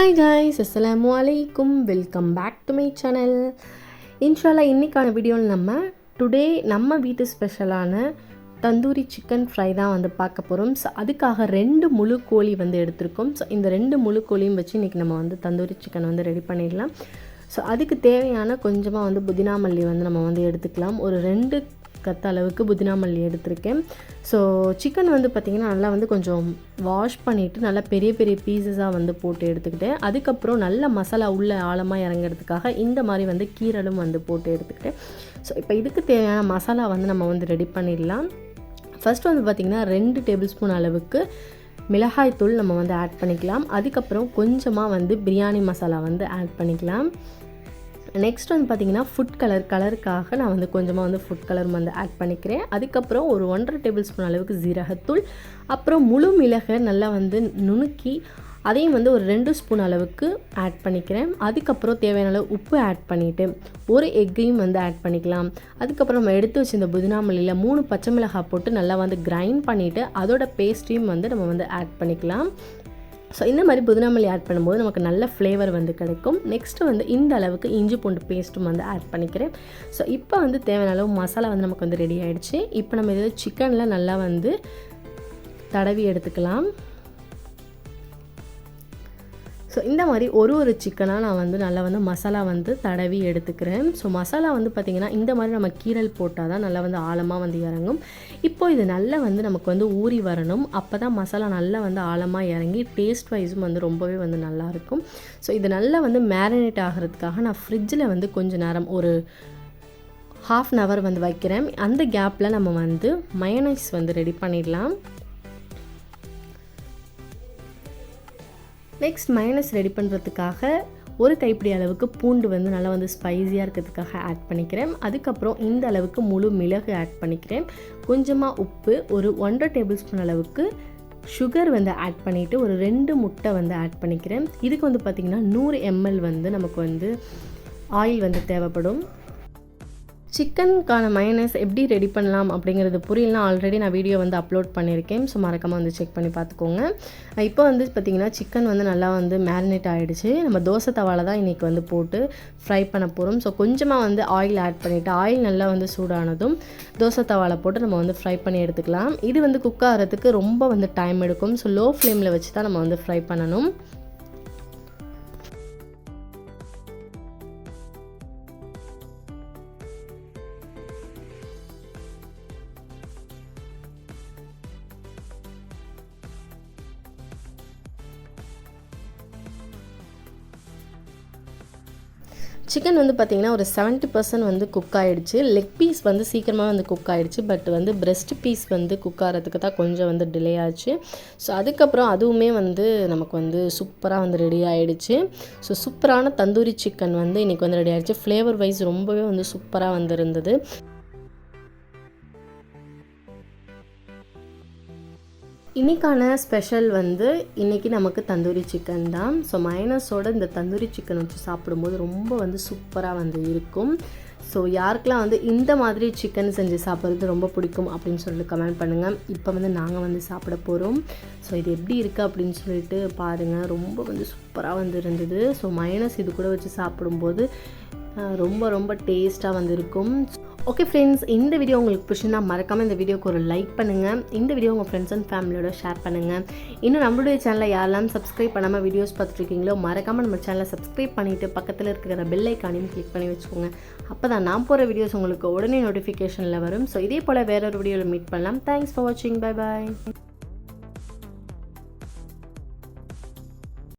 Hi guys அஸ்லாம் அலைக்கும் welcome back to my channel இன்ஷால்லா இன்றைக்கான வீடியோவில் நம்ம டுடே நம்ம வீட்டு ஸ்பெஷலான தந்தூரி சிக்கன் ஃப்ரை தான் வந்து பார்க்க போகிறோம் ஸோ அதுக்காக ரெண்டு முழு கோழி வந்து எடுத்திருக்கோம். ஸோ இந்த ரெண்டு முழு கோழியும் வச்சு இன்றைக்கி நம்ம வந்து தந்தூரி சிக்கன் வந்து ரெடி பண்ணிடலாம். ஸோ அதுக்கு தேவையான கொஞ்சமாக வந்து புதினா மல்லி வந்து நம்ம வந்து எடுத்துக்கலாம். ஒரு ரெண்டு கத்த அளவுக்கு புதினா மல்லி எடுத்திருக்கேன். ஸோ சிக்கன் வந்து பார்த்திங்கன்னா நல்லா வந்து கொஞ்சம் வாஷ் பண்ணிவிட்டு நல்லா பெரிய பெரிய பீசஸாக வந்து போட்டு எடுத்துக்கிட்டேன். அதுக்கப்புறம் நல்ல மசாலா உள்ள ஆழமாக இறங்குறதுக்காக இந்த மாதிரி வந்து கீரலும் வந்து போட்டு எடுத்துக்கிட்டேன். ஸோ இப்போ இதுக்கு தேவையான மசாலா வந்து நம்ம வந்து ரெடி பண்ணிடலாம். ஃபஸ்ட் வந்து பார்த்திங்கன்னா ரெண்டு டேபிள் ஸ்பூன் அளவுக்கு மிளகாய் தூள் நம்ம வந்து ஆட் பண்ணிக்கலாம். அதுக்கப்புறம் கொஞ்சமாக வந்து பிரியாணி மசாலா வந்து ஆட் பண்ணிக்கலாம். நெக்ஸ்ட் வந்து பார்த்திங்கன்னா ஃபுட் கலர் கலருக்காக நான் வந்து கொஞ்சமாக வந்து ஃபுட் கலர் வந்து ஆட் பண்ணிக்கிறேன். அதுக்கப்புறம் ஒரு ஒன்றரை டேபிள் ஸ்பூன் அளவுக்கு ஜீரகத்தூள் அப்புறம் முழு மிளகை நல்லா வந்து நுணுக்கி அதையும் வந்து ஒரு ரெண்டு ஸ்பூன் அளவுக்கு ஆட் பண்ணிக்கிறேன். அதுக்கப்புறம் தேவையான அளவு உப்பு ஆட் பண்ணிவிட்டு ஒரு எக்கையும் வந்து ஆட் பண்ணிக்கலாம். அதுக்கப்புறம் நம்ம எடுத்து வச்சிருந்த புதினாமல்லியில் மூணு பச்சை மிளகாய் போட்டு நல்லா வந்து கிரைண்ட் பண்ணிவிட்டு அதோட பேஸ்ட்டையும் வந்து நம்ம வந்து ஆட் பண்ணிக்கலாம். ஸோ இந்த மாதிரி புதினாமல்லி ஆட் பண்ணும்போது நமக்கு நல்ல ஃப்ளேவர் வந்து கிடைக்கும். நெக்ஸ்ட்டு வந்து இந்த அளவுக்கு இஞ்சி பூண்டு பேஸ்ட்டும் வந்து ஆட் பண்ணிக்கிறேன். ஸோ இப்போ வந்து தேவையான அளவு மசாலா வந்து நமக்கு வந்து ரெடி ஆகிடுச்சு இப்போ நம்ம இதில் சிக்கனில் நல்லா வந்து தடவி எடுத்துக்கலாம். ஸோ இந்த மாதிரி ஒரு ஒரு சிக்கனாக நான் வந்து நல்லா வந்து மசாலா வந்து தடவி எடுத்துக்கிறேன். ஸோ மசாலா வந்து பார்த்திங்கன்னா இந்த மாதிரி நம்ம கீரல் போட்டால் தான் நல்லா வந்து ஆழமாக வந்து இறங்கும். இப்போ இது நல்லா வந்து நமக்கு வந்து ஊறி வரணும். அப்போ தான் மசாலா நல்லா வந்து ஆழமாக இறங்கி டேஸ்ட் வைஸும் வந்து ரொம்பவே வந்து நல்லாயிருக்கும். ஸோ இது நல்லா வந்து மேரினேட் ஆகிறதுக்காக நான் ஃப்ரிட்ஜில் வந்து கொஞ்சம் நேரம் ஒரு ஹாஃப் அன் ஹவர் வந்து வைக்கிறேன். அந்த கேப்பில் நம்ம வந்து மயனைஸ் வந்து ரெடி பண்ணிடலாம். நெக்ஸ்ட் மைனஸ் ரெடி பண்ணுறதுக்காக ஒரு கைப்பிடி அளவுக்கு பூண்டு வந்து நல்லா வந்து ஸ்பைஸியாக இருக்கிறதுக்காக ஆட் பண்ணிக்கிறேன். அதுக்கப்புறம் இந்த அளவுக்கு முழு மிளகு ஆட் பண்ணிக்கிறேன். கொஞ்சமாக உப்பு ஒரு ஒன்றரை டேபிள் ஸ்பூன் அளவுக்கு சுகர் வந்து ஆட் பண்ணிவிட்டு ஒரு ரெண்டு முட்டை வந்து ஆட் பண்ணிக்கிறேன். இதுக்கு வந்து பார்த்திங்கன்னா நூறு எம்எல் வந்து நமக்கு வந்து ஆயில் வந்து தேவைப்படும். சிக்கனுக்கான மைனஸ் எப்படி ரெடி பண்ணலாம் அப்படிங்கிறது புரியலாம் ஆல்ரெடி நான் வீடியோ வந்து அப்லோட் பண்ணியிருக்கேன். ஸோ மறக்காமல் வந்து செக் பண்ணி பார்த்துக்கோங்க. இப்போ வந்து பார்த்திங்கன்னா சிக்கன் வந்து நல்லா வந்து மேரினேட் ஆகிடுச்சு நம்ம தோசை தவாவில் தான் இன்றைக்கி வந்து போட்டு ஃப்ரை பண்ண போகிறோம் ஸோ கொஞ்சமாக வந்து ஆயில் ஆட் பண்ணிவிட்டு ஆயில் நல்லா வந்து சூடானதும் தோசை தவாவில் போட்டு நம்ம வந்து ஃப்ரை பண்ணி எடுத்துக்கலாம். இது வந்து குக் ஆகிறதுக்கு ரொம்ப வந்து டைம் எடுக்கும். ஸோ லோ ஃப்ளேமில் வச்சு தான் நம்ம வந்து ஃப்ரை பண்ணணும். சிக்கன் வந்து பார்த்திங்கன்னா ஒரு செவன்ட்டி பர்சன்ட் வந்து குக் ஆகிடுச்சு லெக் பீஸ் வந்து சீக்கிரமாக வந்து குக் ஆகிடுச்சு பட் வந்து பிரெஸ்ட் பீஸ் வந்து குக் ஆகிறதுக்கு தான் கொஞ்சம் வந்து டிலே ஆச்சு. ஸோ அதுக்கப்புறம் அதுவுமே வந்து நமக்கு வந்து சூப்பராக வந்து ரெடி ஆகிடுச்சு ஸோ சூப்பரான தந்தூரி சிக்கன் வந்து இன்றைக்கி வந்து ரெடி ஆகிடுச்சு ஃப்ளேவர் வைஸ் ரொம்பவே வந்து சூப்பராக வந்து இருந்தது. இன்றைக்கான ஸ்பெஷல் வந்து இன்றைக்கி நமக்கு தந்தூரி சிக்கன் தான். ஸோ மைனஸோட இந்த தந்தூரி சிக்கன் வச்சு சாப்பிடும்போது ரொம்ப வந்து சூப்பராக வந்து இருக்கும். ஸோ யாருக்கெல்லாம் வந்து இந்த மாதிரி சிக்கன் செஞ்சு சாப்பிட்றது ரொம்ப பிடிக்கும் அப்படின்னு சொல்லிட்டு கமெண்ட் பண்ணுங்கள் இப்போ வந்து நாங்கள் வந்து சாப்பிட போகிறோம் ஸோ இது எப்படி இருக்குது அப்படின்னு சொல்லிட்டு பாருங்கள் ரொம்ப வந்து சூப்பராக வந்து இருந்தது. ஸோ மைனஸ் இது கூட வச்சு சாப்பிடும்போது ரொம்ப ரொம்ப டேஸ்ட்டாக வந்து இருக்கும். ஓகே ஃப்ரெண்ட்ஸ் இந்த வீடியோ உங்களுக்கு பிடிச்சிருந்தா மறக்காமல் இந்த வீடியோக்கு ஒரு லைக் பண்ணுங்கள் இந்த வீடியோ உங்கள் ஃப்ரெண்ட்ஸ் அண்ட் ஃபேமிலியோட ஷேர் பண்ணுங்கள் இன்னும் நம்மளுடைய சேனலில் யாரெல்லாம் சப்ஸ்கிரைப் பண்ணாமல் வீடியோஸ் பார்த்துருக்கீங்களோ மறக்காமல் நம்ம சேனலை சப்ஸ்கிரைப் பண்ணிவிட்டு பக்கத்தில் இருக்கிற பெல் ஐக்கானையும் கிளிக் பண்ணி வச்சுக்கோங்க. அப்போ தான் நான் போகிற வீடியோஸ் உங்களுக்கு உடனே நோட்டிஃபிகேஷனில் வரும். ஸோ இதே போல் வேற ஒரு வீடியோவில் மீட் பண்ணலாம். தேங்க்ஸ் ஃபார் வாட்சிங் பை பாய்